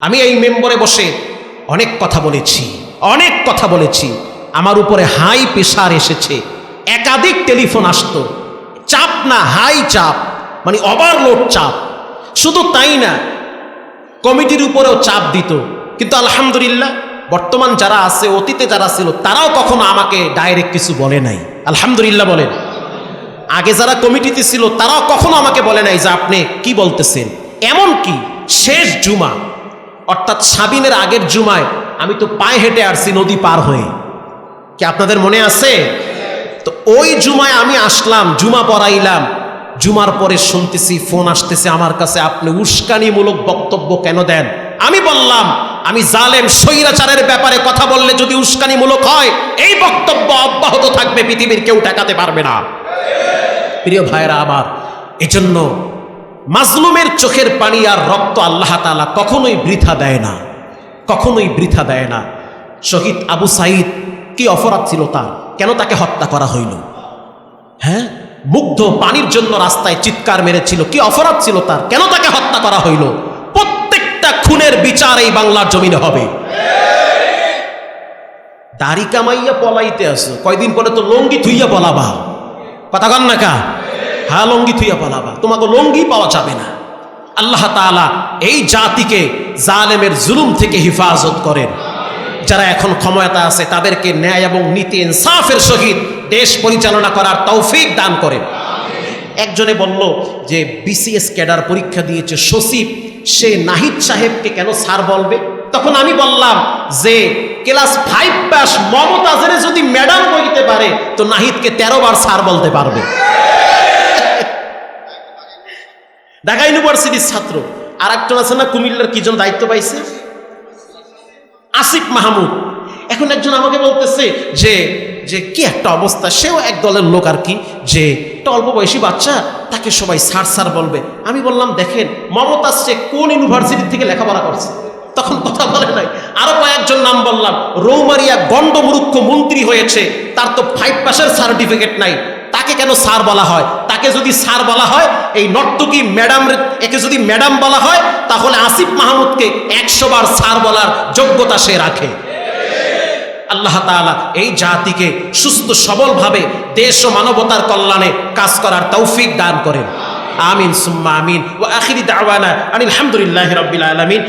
আমি এই মেম্বরে বসে অনেক কথা বলেছি, অনেক কথা বলেছি। আমার উপরে হাই প্রেশার এসেছে। একাধিক টেলিফোন আসতো। চাপ না, হাই চাপ মানে ওভারলোড চাপ। শুধু তাই না, কমিটির উপরেও চাপ দিত। কিন্তু আলহামদুলিল্লাহ, বর্তমান যারা আছে, অতীতে যারা ছিল, তারাও কখনো আমাকে ডাইরেক্ট কিছু বলে নাই। আলহামদুলিল্লাহ বলেন আগে যারা কমিটিতে ছিল, তারাও কখনো আমাকে বলে নাই যে আপনি কি বলতেছেন। এমন কি শেষ জুমা অর্থাৎ সাবিনের আগের জুমায় আমি তো পায়ে হেঁটে আসছি নদী পার হয়ে। কি আপনাদের মনে আছে? তো ওই জুমায় আমি আসলাম, জুমা পড়াইলাম। জুমার পরে শুনতেছি, ফোন আসতেছে আমার কাছে, আপনি উস্কানিমূলক বক্তব্য কেন দেন? আমি বললাম, আমি জালেম, স্বৈরাচারের ব্যাপারে কথা বললে যদি উস্কানিমূলক হয়, এই বক্তব্য অব্যাহত থাকবে, পৃথিবীর কেউ ঠেকাতে পারবে না। প্রিয় ভাইরা আমার, এজন্য মাজলুমের চোখের পানি আর রক্ত আল্লাহ তালা কখনোই বৃথা দেয় না। কখনোই বৃথা দেয় না। শহীদ আবু সাইদ কি অপরাধ ছিল তার? কেন তাকে হত্যা করা হইল? হ্যাঁ? মুগ্ধ পানির জন্য রাস্তায় চিৎকার মেরেছিল, কি অপরাধ ছিল তার? কেন তাকে হত্যা করা হইল? প্রত্যেকটা খুনের বিচার এই বাংলার জমিনে হবে। দাড়ি কামাইয়া পলাইতে আসো। কয়দিন পরে তো লঙ্গি থুইয়া পলাবা। কথা কন না কা? হ্যাঁ লঙ্গি থুইয়া পলাবা। তোমাকে লঙ্গি পাওয়া যাবে না। আল্লাহ তাআলা এই জাতিকে জালেমের জুলুম থেকে হিফাজত করেন। যারা এখন ক্ষমতা আছে, তাদেরকে ন্যায় এবং নীতি ইনসাফের সহিত দেশ পরিচালনা করার তৌফিক দান করেন। একজনে বলল যে বিসিএস ক্যাডার পরীক্ষা দিয়েছে, সচিব, সে নাহিদ সাহেবকে কেন স্যার বলবে? তখন আমি বললাম যে, ক্লাস ফাইভ পাস মমতাজের যদি ম্যাডাম বলতে পারে, তো নাহিদকে তেরো বার স্যার বলতে পারবে। ঢাকা ইউনিভার্সিটির ছাত্র। আর একজন আছে না, কুমিল্লার কি জন দায়িত্ব পাইছে? আসিফ মাহমুদ। এখন একজন আমাকে বলতেছে যে যে কি একটা অবস্থা, সেও এক দলের লোক আর কি, যে একটা অল্প বয়সী বাচ্চা, তাকে সবাই সার সার বলবে। আমি বললাম, দেখেন, মমতাজ সে কোন ইউনিভার্সিটি থেকে লেখাপড়া করছে? তখন কথা বলে নাই। আরও কয়েকজন নাম বললাম, রৌমারিয়া গণ্ডমূর্খ মন্ত্রী হয়েছে, তার তো ফাইভ পাসের সার্টিফিকেট নাই। কেন স্যার বলা হয়? তাকে যদি স্যার বলা হয়, এই নর্তকী ম্যাডাম একে যদি ম্যাডাম বলা হয়, তাহলে আসিফ মাহমুদকে একশো বার স্যার বলার যোগ্যতা সে রাখে। আল্লাহ তাআলা এই জাতিকে সুস্থ, সবলভাবে দেশ ও মানবতার কল্যাণে কাজ করার তৌফিক দান করেন। আমিন, সুম্মা আমিন। ও আখিরি দাওয়ানা আনিল হামদুলিল্লাহি রাব্বিল আলামিন।